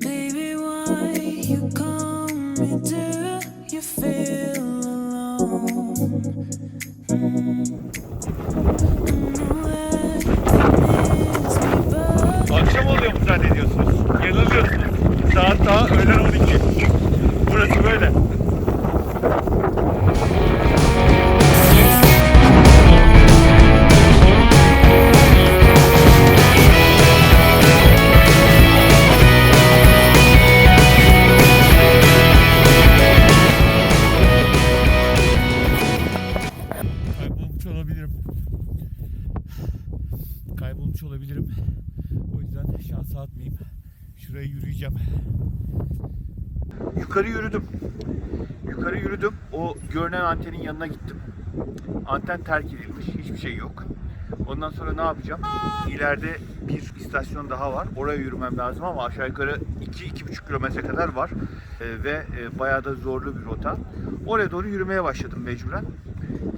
Baby, Kaybolmuş olabilirim. O yüzden şansa atmayayım. Şuraya yürüyeceğim. Yukarı yürüdüm. Yukarı yürüdüm. O görünen antenin yanına gittim. Anten terk edilmiş. Hiçbir şey yok. Ondan sonra ne yapacağım? İleride bir istasyon daha var. Oraya yürümem lazım ama aşağı yukarı 2-2,5 kilometre kadar var. Ee, ve e, bayağı da zorlu bir rota. Oraya doğru yürümeye başladım mecburen.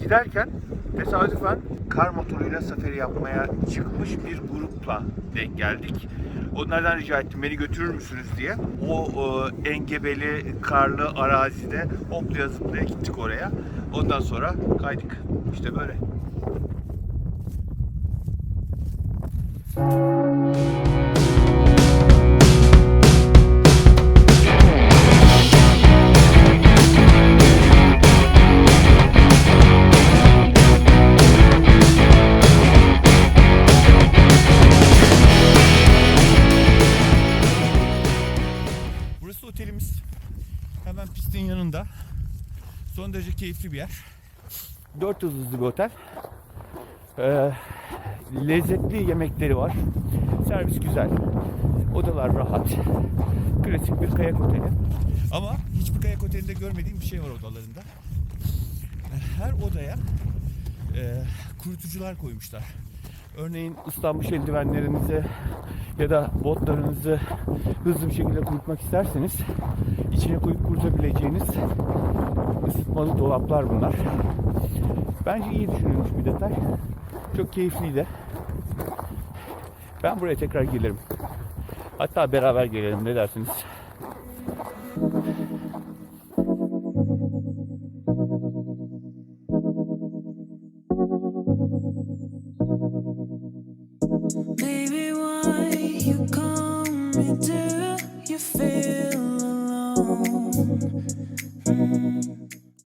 Giderken tesadüfen kar motoruyla safari yapmaya çıkmış bir grupla denk geldik. Onlardan rica ettim beni götürür müsünüz diye. O e, engebeli karlı arazide hoplaya zıplaya gittik oraya. Ondan sonra kaydık. İşte böyle. Burası Hemen pistin yanında. Son derece keyifli bir yer. Dört yıldızlı bir otel. Ee, lezzetli yemekleri var. Servis güzel. Odalar rahat. Klasik bir kayak oteli. Ama hiçbir kayak otelinde görmediğim bir şey var odalarında. Her odaya e, kurutucular koymuşlar. Örneğin ıslanmış eldivenlerinizi ya da botlarınızı hızlı bir şekilde kurutmak isterseniz içine koyup kurutabileceğiniz ısıtmalı dolaplar bunlar. Bence iyi düşünülmüş bir detay. Çok keyifliydi. Ben buraya tekrar gelirim. Hatta beraber gelelim ne dersiniz? Baby, why you call me? Do